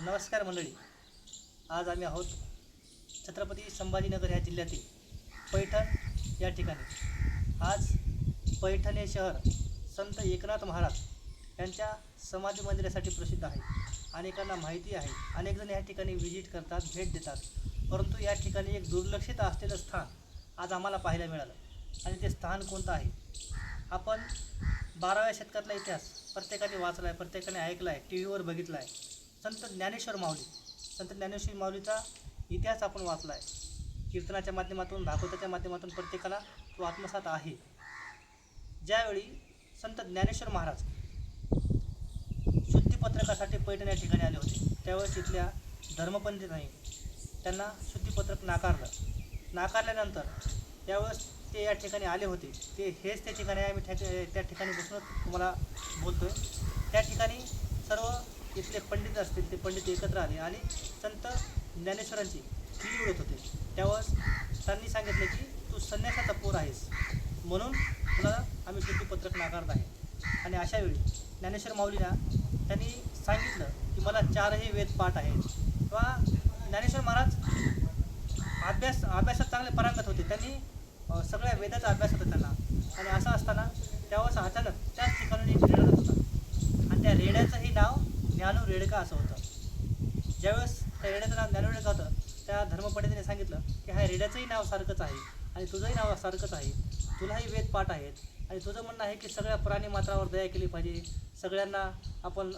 नमस्कार मंडळी. आज आम्ही आहोत छत्रपती संभाजीनगर ह्या जिल्ह्यातील पैठण या ठिकाणी. आज पैठण हे शहर संत एकनाथ महाराज यांच्या समाधी मंदिरासाठी प्रसिद्ध आहे अनेकांना माहिती आहे अनेक जण या ठिकाणी व्हिजिट करतात भेट देतात. परंतु या ठिकाणी एक दुर्लक्षित असलेलं स्थान आज आम्हाला पाहायला मिळालं आणि ते स्थान कोणतं आहे? आपण बाराव्या शतकातला इतिहास प्रत्येकाने वाचला आहे प्रत्येकाने ऐकला आहे टी व्हीवर बघितला आहे संत ज्ञानेश्वर माऊली. संत ज्ञानेश्वर माऊलीचा इतिहास आपण वाचला आहे कीर्तनाच्या माध्यमातून भागवताच्या माध्यमातून प्रत्येकाला तो आत्मसात आहे. ज्यावेळी संत ज्ञानेश्वर महाराज शुद्धीपत्रकासाठी पैठण या ठिकाणी आले होते त्यावेळेस इथल्या धर्मपंडितांनी त्यांना शुद्धीपत्रक नाकारलं. नाकारल्यानंतर त्यावेळेस ते या ठिकाणी आले होते. ते हेच त्या ठिकाणी आम्ही त्या ठिकाणी बसूनच तुम्हाला बोलतो आहे त्या ठिकाणी इथले पंडित असतील ते पंडित एकत्र आले आणि संत ज्ञानेश्वरांची किली उडत होते. त्यावेळेस त्यांनी सांगितले की तू संन्यासाचा पोर आहेस. म्हणून तुला आम्ही शुद्धीपत्रक नाकारत आहे. आणि अशा वेळी ज्ञानेश्वर माऊलीला त्यांनी सांगितलं की मला चारही वेद पाठ आहेत. किंवा ज्ञानेश्वर महाराज अभ्यास अभ्यासात चांगले पारंगत होते. त्यांनी सगळ्या वेदाचा अभ्यास होता त्यांना. आणि असं असताना त्यावेळेस अचानक त्याच ठिकाणी एक रेडा होता. आणि त्या रेड्याचंही नाव ज्ञानू रेडका असं होतं. ज्यावेळेस त्या रेड्याचं नाव ज्ञानो रेडका होतं त्या धर्मपंडिताने सांगितलं की ह्या रेड्याचंही नाव सारखंच आहे आणि तुझंही नाव सारखंच आहे. तुलाही वेद पाठ आहेत आणि तुझं म्हणणं आहे की सगळ्या प्राणी मात्रावर दया केली पाहिजे. सगळ्यांना आपण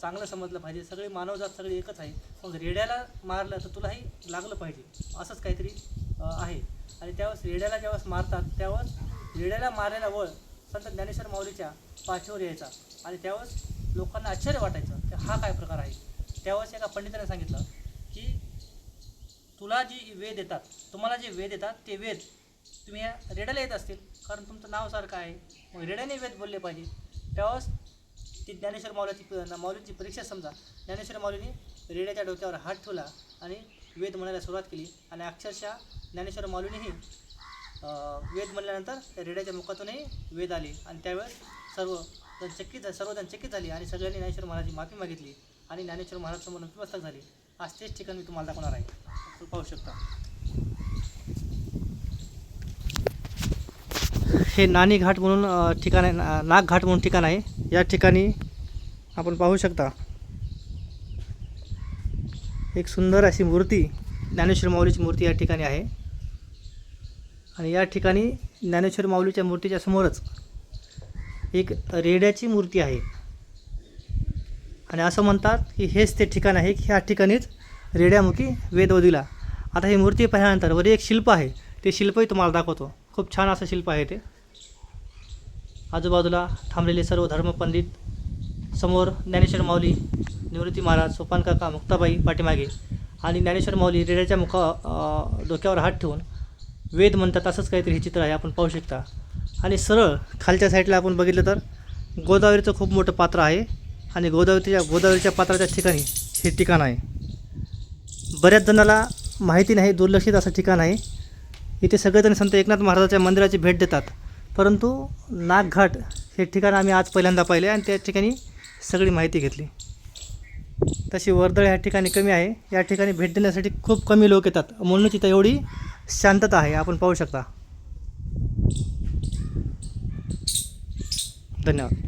चांगलं समजलं पाहिजे. सगळी मानवजात सगळी एकच आहे. मग रेड्याला मारलं तर तुलाही लागलं पाहिजे. असंच काहीतरी आहे. आणि त्यावेळेस रेड्याला ज्यावेळेस मारतात त्यावेळेस रेड्याला मारलेला वळ संत ज्ञानेश्वर माऊलीच्या पाठीवर यायचा. आणि त्यावेळेस लोकांना आश्चर्य वाटायचं की हा काय प्रकार आहे? त्यावेळेस एका पंडिताने सांगितलं की तुला जी वेद येतात तुम्हाला जे वेद येतात ते वेद तुम्ही या रेड्याला येत असतील. कारण तुमचं नाव सारखं आहे. मग रेड्याने वेद बोलले पाहिजे. त्यावेळेस ती ज्ञानेश्वर माऊलीची माऊलींची माऊलीची परीक्षा समजा. ज्ञानेश्वर माऊलीने रेड्याच्या डोक्यावर हात ठेवला आणि वेद म्हणायला सुरुवात केली. आणि अक्षरशः ज्ञानेश्वर माऊलीनेही वेद म्हणल्यानंतर त्या रेड्याच्या मुखातूनही वेद आले. आणि त्यावेळेस सर्व तर चकित सर्वजण चकित झाली आणि सगळ्यांनी ज्ञानेश्वर महाराजांची माफी मागितली आणि ज्ञानेश्वर महाराज समोर नतमस्तक झाली. आज तेच ठिकाण मी तुम्हाला दाखवणार आहे. तुम्ही पाहू शकता. हे नाणी घाट म्हणून ठिकाण आहे ना- नाग घाट म्हणून ठिकाण आहे. या ठिकाणी आपण पाहू शकता. एक सुंदर अशी मूर्ती ज्ञानेश्वर माऊलीची मूर्ती या ठिकाणी आहे. आणि या ठिकाणी ज्ञानेश्वर माऊलीच्या मूर्तीच्या समोरच एक रेड्याची मूर्ती आहे. आणि असं म्हणतात की हेच ते ठिकाण आहे की ह्या ठिकाणीच रेड्यामुखी वेद दिला आता ही मूर्ती पाहिल्यानंतर वर एक शिल्प आहे ते शिल्पही तुम्हाला दाखवतो. खूप छान असं शिल्प आहे ते. आजूबाजूला थांबलेले सर्व धर्मपंडित समोर ज्ञानेश्वर माऊली निवृत्ती महाराज सोपान काका मुक्ताबाई पाठीमागे आणि ज्ञानेश्वर माऊली रेड्याच्या मुखा डोक्यावर हात ठेवून वेद म्हणतात असंच काहीतरी हे चित्र आहे आपण पाहू शकता. आणि सरळ खालच्या साईडला आपण बघितलं तर गोदावरीचं खूप मोठं पात्र आहे आणि गोदावरीच्या गोदावरीच्या पात्राच्या ठिकाणी हे ठिकाण आहे. बऱ्याच जणाला माहिती नाही दुर्लक्षित असं ठिकाण आहे. इथे सगळेजण संत एकनाथ महाराजाच्या मंदिराची भेट देतात. परंतु नागघाट हे ठिकाण आम्ही आज पहिल्यांदा पाहिले आणि त्या ठिकाणी सगळी माहिती घेतली. तशी वर्दळ ह्या ठिकाणी कमी आहे. या ठिकाणी भेट देण्यासाठी खूप कमी लोक येतात. म्हणूनच इथं एवढी शांतता आहे. आपण पाहू शकता. धन्यवाद